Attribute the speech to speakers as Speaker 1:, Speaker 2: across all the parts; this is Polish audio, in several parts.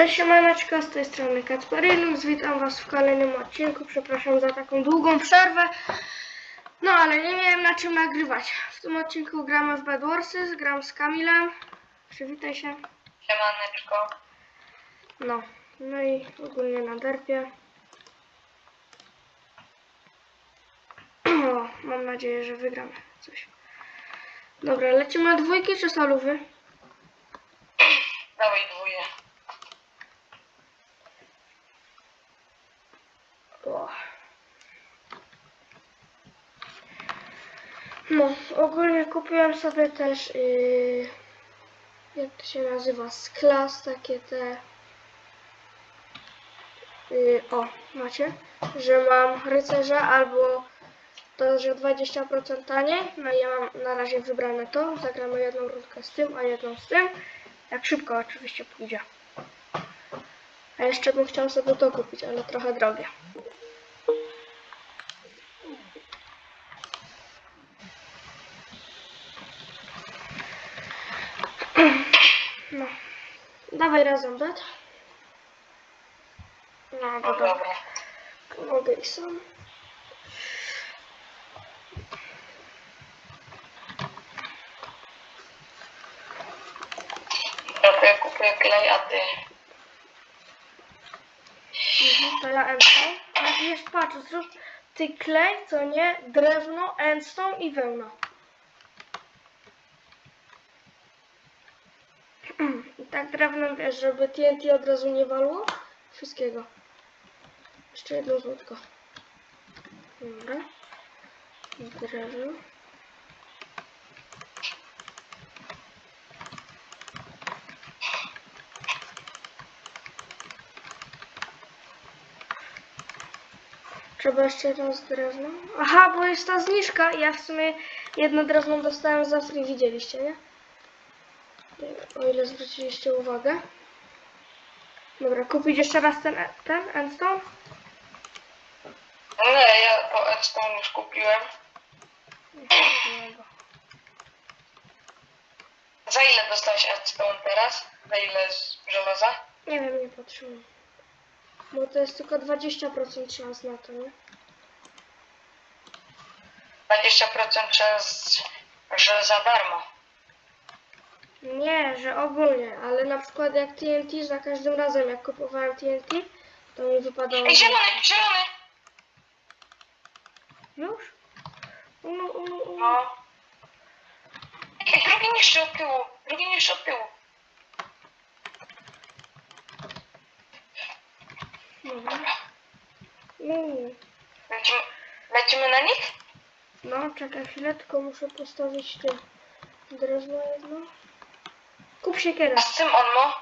Speaker 1: Cześć siemaneczko, z tej strony Kacperynus, witam was w kolejnym odcinku, przepraszam za taką długą przerwę, no ale nie miałem na czym nagrywać. W tym odcinku gramy w Bad gram z Kamilem, przywitaj się,
Speaker 2: Siemaneczko.
Speaker 1: no, no i ogólnie na derpie. O, mam nadzieję, że wygramy coś. Dobra, lecimy na dwójki czy solówy?
Speaker 2: Dawaj dwóje.
Speaker 1: O. No, ogólnie kupiłem sobie też, yy, jak to się nazywa, z klas, takie te, yy, o, macie, że mam rycerza albo to, że 20% taniej, no i ja mam na razie wybrane to, zagramy jedną rundkę z tym, a jedną z tym, jak szybko oczywiście pójdzie. A jeszcze bym chciał sobie to kupić, ale trochę drogie. No. Dawaj razem, bet. No,
Speaker 2: No
Speaker 1: dobra.
Speaker 2: dobra.
Speaker 1: Mogę i sam.
Speaker 2: Dobra, ja kupuję klej, a ty...
Speaker 1: Mhm, to ja endstone. A jest, patrz, zrób ty klej, co nie, drewno, endstone i wełna. I tak drewnem, wiesz, żeby TNT od razu nie walło. Wszystkiego. Jeszcze jedno złotko. Dobra. Drewno. Trzeba jeszcze raz drewno. Aha, bo jest ta zniżka. Ja w sumie jedno drewno dostałem za free, widzieliście, nie? Ile zwróciliście uwagę. Dobra, kupić jeszcze raz ten, ten endstone?
Speaker 2: Nie, ja po Edstone już kupiłem. Za ile dostałeś Edstone teraz? Za ile z żelaza?
Speaker 1: Nie wiem, nie patrzyłem. Bo to jest tylko 20% szans na to, nie?
Speaker 2: 20% czas, że za darmo.
Speaker 1: Nie, że ogólnie, ale na przykład jak TNT, za każdym razem jak kupowałem TNT, to mi wypadało...
Speaker 2: Ej, zielony, zielony!
Speaker 1: Już? Uno, uno, uno.
Speaker 2: No. Ej, drugi niższy od tyłu, drugi niższy od tyłu.
Speaker 1: Dobra. Uuu.
Speaker 2: Lecimy, lecimy na nich?
Speaker 1: No, czekaj chwilę, tylko muszę postawić tu drewno jedno. Kup siekierę.
Speaker 2: A z czym on ma?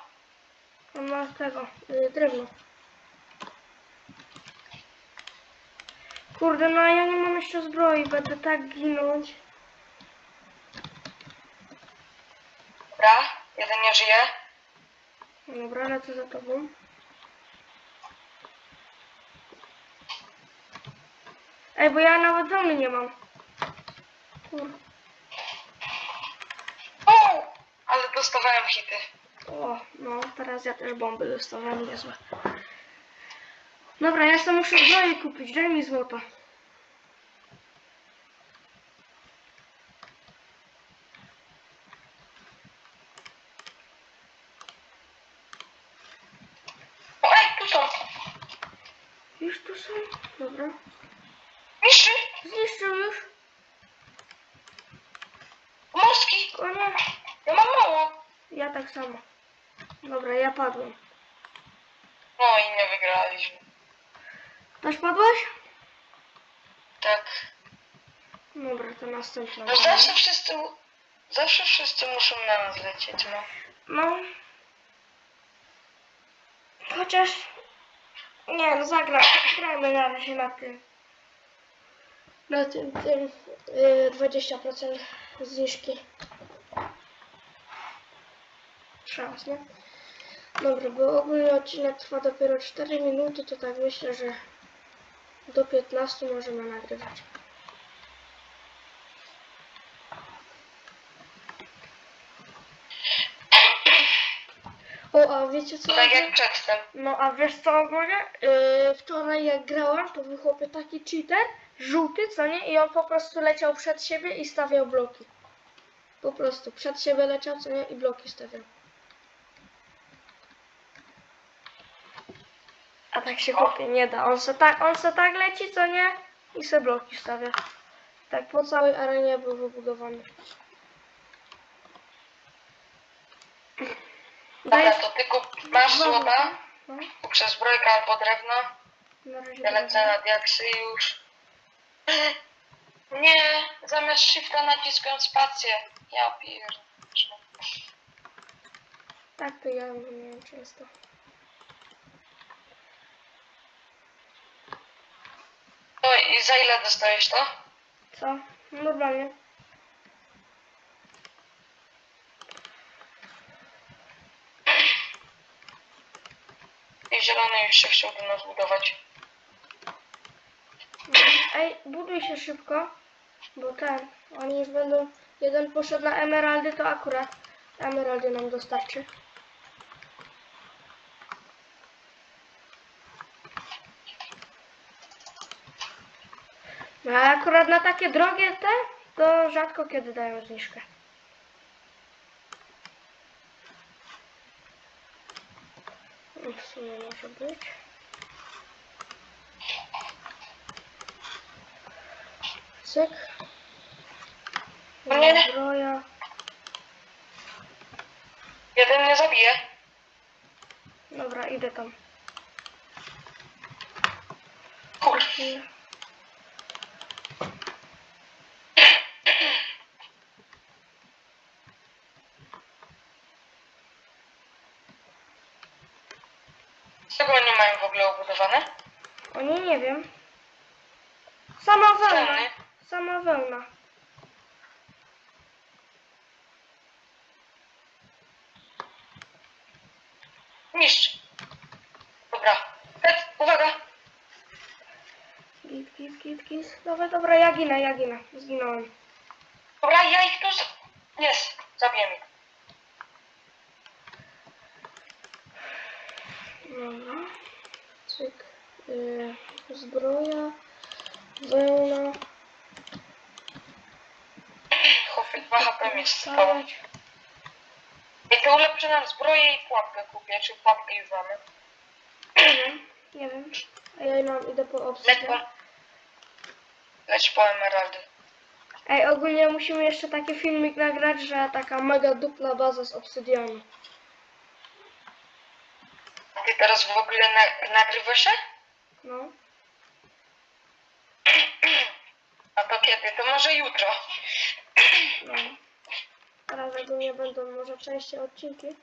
Speaker 1: On ma tego, y, drewno. Kurde, no ja nie mam jeszcze zbroi, będę tak ginąć.
Speaker 2: Dobra, jeden nie żyje.
Speaker 1: Dobra, lecę za tobą. Ej, bo ja nawet wełny nie mam.
Speaker 2: Dostawałem hity.
Speaker 1: O, no, teraz ja też bomby dostawałem niezłe. Dobra, ja sobie muszę zbroję kupić, daj mi złoto.
Speaker 2: Ej, tu są.
Speaker 1: Już tu są? Dobra.
Speaker 2: Niższy,
Speaker 1: Zniszczył już.
Speaker 2: morski.
Speaker 1: O nie.
Speaker 2: Ja mam mało.
Speaker 1: Ja tak samo. Dobra, ja padłem.
Speaker 2: No i nie wygraliśmy.
Speaker 1: Też padłeś?
Speaker 2: Tak.
Speaker 1: Dobra, to następna.
Speaker 2: No zawsze wszyscy, zawsze wszyscy muszą na nas lecieć, no.
Speaker 1: No. Chociaż... Nie, no zagra. Grajmy na razie na tym. Na tym, tym. Yy, 20% zniżki. Szans, nie? Dobra, bo ogólnie odcinek trwa dopiero 4 minuty, to tak myślę, że do 15 możemy nagrywać. O, a wiecie co?
Speaker 2: Tak jak przedtem.
Speaker 1: No a wiesz co ogólnie? Yy, wczoraj jak grałam, to był chłopie taki cheater, żółty, co nie? I on po prostu leciał przed siebie i stawiał bloki. Po prostu przed siebie leciał, co nie? I bloki stawiał. Tak się chłopie nie da. On se tak, on se tak leci, co nie? I se bloki stawia. Tak po całej arenie był wybudowany.
Speaker 2: Dobra,
Speaker 1: Dajesz-
Speaker 2: to ty kup, masz złota,
Speaker 1: No,
Speaker 2: kup sobie zbrojkę albo drewno.
Speaker 1: na razie
Speaker 2: Ja lecę na diaksy już. Nie, zamiast shifta naciskam spację. Ja pierdolę.
Speaker 1: Tak, to ja miałem często.
Speaker 2: To i za ile dostajesz to?
Speaker 1: Co? Normalnie.
Speaker 2: I zielony już się chciał do nas budować.
Speaker 1: Ej, buduj się szybko, bo ten, oni już będą, jeden poszedł na emeraldy, to akurat emeraldy nam dostarczy. No ale akurat na takie drogie te, to rzadko kiedy dają zniżkę. No, W sumie może być. Cyk.
Speaker 2: Nie.
Speaker 1: Zbroja.
Speaker 2: Jeden nie zabije.
Speaker 1: Dobra, idę tam.
Speaker 2: Kur... Czego nie mają w ogóle obudowane?
Speaker 1: Oni nie wiem. Sama wełna.
Speaker 2: Ściany.
Speaker 1: Sama wełna.
Speaker 2: Niszcz. Dobra. Ed, uwaga.
Speaker 1: Git, git, git, git. Dobra, dobra, ja ginę, ja ginę. Zginąłem.
Speaker 2: Dobra, ja ich tu... z- Jest. Zabiję ich.
Speaker 1: Dobra. Cyk. Y, zbroja. Wełna.
Speaker 2: Chłopie, 2 HP mi stało. I to ulepszę nam zbroję i pułapkę kupię. Czy pułapkę już mamy?
Speaker 1: Nie wiem, nie wiem. A ja mam, idę po
Speaker 2: Leć
Speaker 1: obsydian.
Speaker 2: po... Leć po emeraldy.
Speaker 1: Ej, ogólnie musimy jeszcze taki filmik nagrać, że taka mega dupla baza z obsydianu.
Speaker 2: Teraz w ogóle na... nagrywasz się?
Speaker 1: No.
Speaker 2: A to kiedy? To może jutro.
Speaker 1: No. Teraz ogólnie będą może częściej odcinki.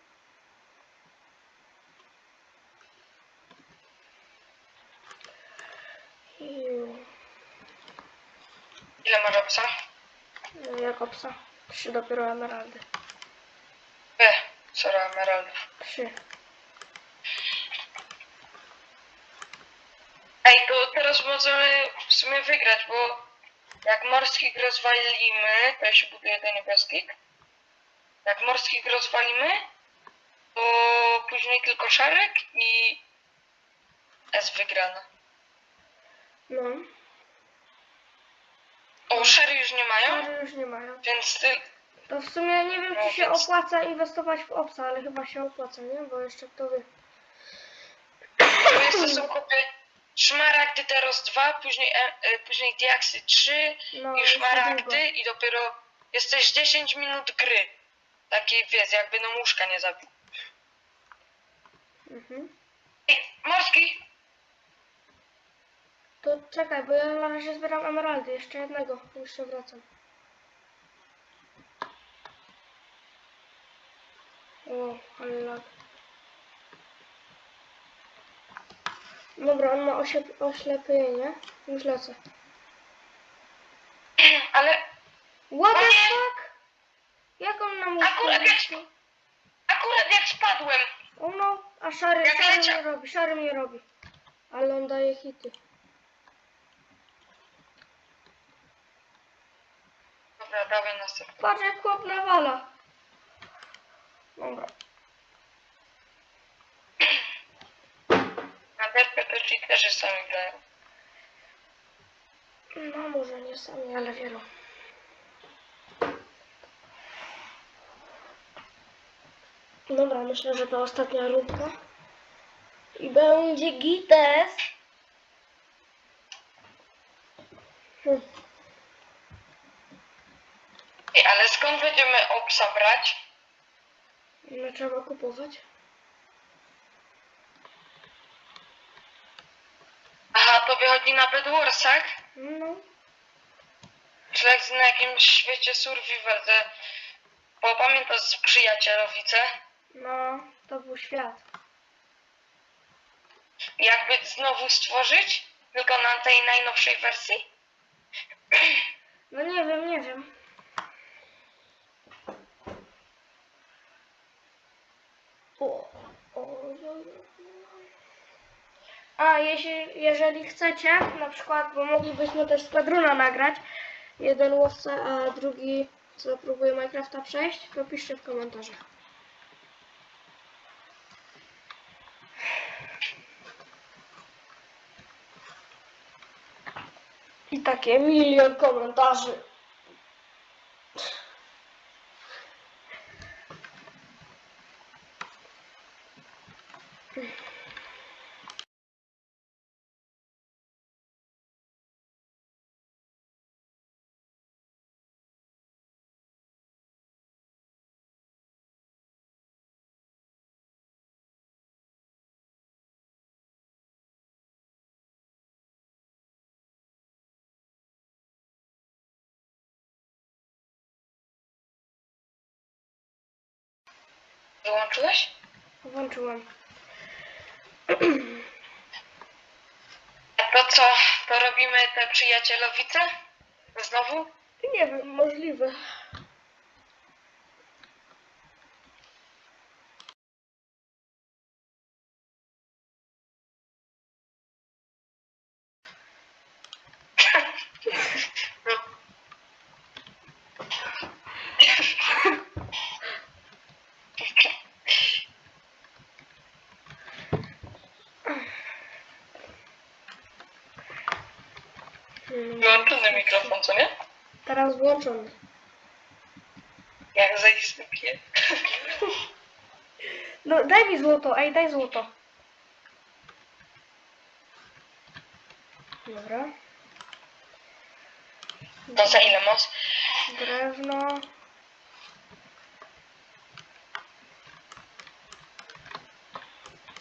Speaker 2: Ile może psa?
Speaker 1: No, jako psa. Trzy dopiero emeraldy.
Speaker 2: E, sorry, emeraldów.
Speaker 1: Trzy.
Speaker 2: Ej, to teraz możemy w sumie wygrać, bo jak morskich rozwalimy, to ja się buduje do niebieskich. Jak morskich rozwalimy, to później tylko szarek i S wygrana.
Speaker 1: No.
Speaker 2: O, szary już nie mają,
Speaker 1: Stary już nie mają.
Speaker 2: więc ty...
Speaker 1: To w sumie nie wiem,
Speaker 2: No,
Speaker 1: czy się
Speaker 2: więc-
Speaker 1: opłaca inwestować w obsa, ale chyba się opłaca, nie? Bo jeszcze kto wie.
Speaker 2: To jest to są kopie szmaragdy teraz dwa, później, e, e, później diaksy trzy
Speaker 1: No,
Speaker 2: i
Speaker 1: jeszcze
Speaker 2: szmaragdy
Speaker 1: długo.
Speaker 2: i dopiero jesteś 10 minut gry. Takiej wiesz, jakby no muszka nie zabił.
Speaker 1: Mhm.
Speaker 2: Ej, morski!
Speaker 1: To czekaj, bo ja na razie zbieram emeraldy. Jeszcze jednego. Jeszcze wracam. O, ale lag. Dobra, on ma oślep oślepienie. Już lecę.
Speaker 2: Ale
Speaker 1: What the fuck? Jak on nam
Speaker 2: Akurat jak-
Speaker 1: uślepił?
Speaker 2: akurat jak spadłem,
Speaker 1: O no, a szary,
Speaker 2: Jak
Speaker 1: szary
Speaker 2: leciał.
Speaker 1: mnie robi, szary mnie robi. Ale on daje hity.
Speaker 2: Dobra, dawaj następny.
Speaker 1: Patrz jak chłop nawala. Dobra.
Speaker 2: że sami grają.
Speaker 1: No może nie sami, ale wielu. Dobra, myślę, że to ostatnia rundka. I będzie gites. Hm.
Speaker 2: Ej, ale skąd będziemy obsa brać?
Speaker 1: No trzeba kupować.
Speaker 2: Aha, to wychodzi na Bedwarsach?
Speaker 1: No.
Speaker 2: Czy jak na jakimś świecie survival, że... Bo pamiętasz przyjacielowice?
Speaker 1: No, to był świat.
Speaker 2: Jakby znowu stworzyć? Tylko na tej najnowszej wersji?
Speaker 1: No nie wiem, nie wiem. O, o, o. A jeśli, jeżeli chcecie, na przykład, bo moglibyśmy też składrona nagrać, jeden łowca, a drugi co próbuje Minecrafta przejść, to piszcie w komentarzach. I takie milion komentarzy.
Speaker 2: Wyłączyłeś?
Speaker 1: Włączyłem.
Speaker 2: To co, to robimy te przyjacielowice? Znowu?
Speaker 1: Nie wiem, możliwe. Hmm,
Speaker 2: Wyłączony mikrofon, co nie?
Speaker 1: Teraz włączony.
Speaker 2: Jak zaistny pies.
Speaker 1: No daj mi złoto, ej daj złoto. Dobra.
Speaker 2: To za ile moc?
Speaker 1: Drewno.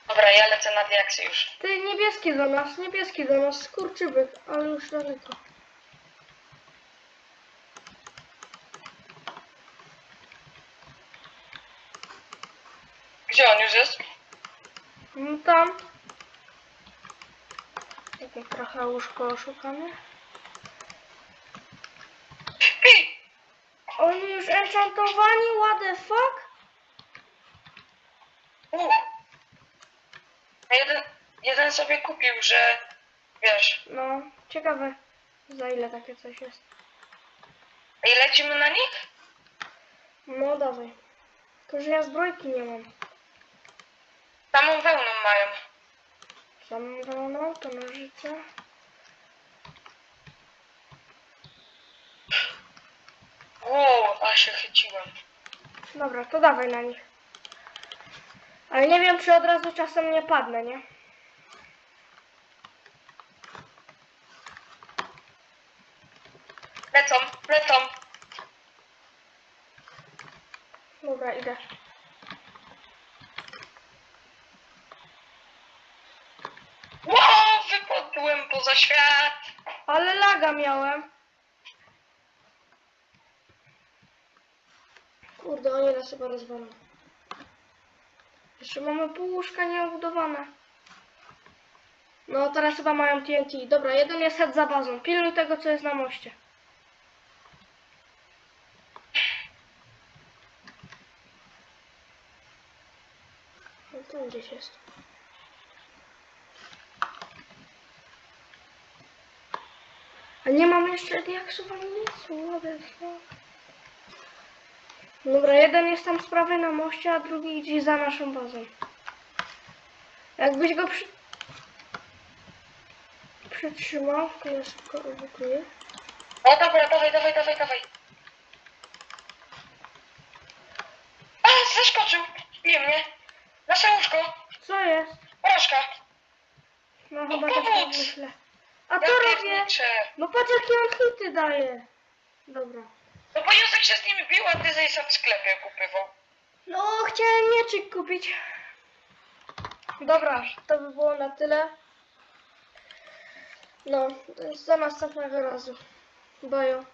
Speaker 2: Dobra, ja lecę na diaksy już.
Speaker 1: Ty niebieski do nas, niebieski do nas, skurczybyk, ale już daleko.
Speaker 2: Gdzie on już jest?
Speaker 1: No tam. Takie trochę łóżko oszukane.
Speaker 2: Pi!
Speaker 1: Oni już enchantowani, what the fuck?
Speaker 2: U. A jeden, jeden sobie kupił, że wiesz.
Speaker 1: No, ciekawe za ile takie coś jest.
Speaker 2: I lecimy na nich?
Speaker 1: No dawaj. Tylko, że ja zbrojki nie mam.
Speaker 2: Samą wełną mają.
Speaker 1: Sam wełną, to nożyce.
Speaker 2: Wow, a się chyciłem.
Speaker 1: Dobra, to dawaj na nich. Ale nie wiem, czy od razu czasem nie padnę, nie?
Speaker 2: Lecą, lecą.
Speaker 1: Dobra, idę.
Speaker 2: Wow, poza świat.
Speaker 1: Ale laga miałem. Kurde, oni nas chyba rozwalą. Jeszcze mamy pół łóżka nieobudowane. No, teraz chyba mają TNT. Dobra, jeden jest head za bazą. Pilnuj tego, co jest na moście. No, tu gdzieś jest. Nie mam jeszcze. What the fuck? Dobra, jeden jest tam z prawej na moście, a drugi idzie za naszą bazą. Jakbyś go przy... Przytrzymał, ja szybko ewakuuję.
Speaker 2: O dobra, dawaj, dawaj, dawaj, dawaj. A, zeskoczył! Bije mnie. Nasze łóżko.
Speaker 1: Co jest?
Speaker 2: Porażka.
Speaker 1: No
Speaker 2: No
Speaker 1: chyba tak myślę. A
Speaker 2: Ja
Speaker 1: to robię!
Speaker 2: pierniczę.
Speaker 1: No patrz jakie on hity daje. Dobra.
Speaker 2: No bo Józek się z nimi bił, a ty zejść w sklepie kupywał.
Speaker 1: No, chciałem mieczyk kupić. Dobra, to by było na tyle. No, do następnego razu. Boju.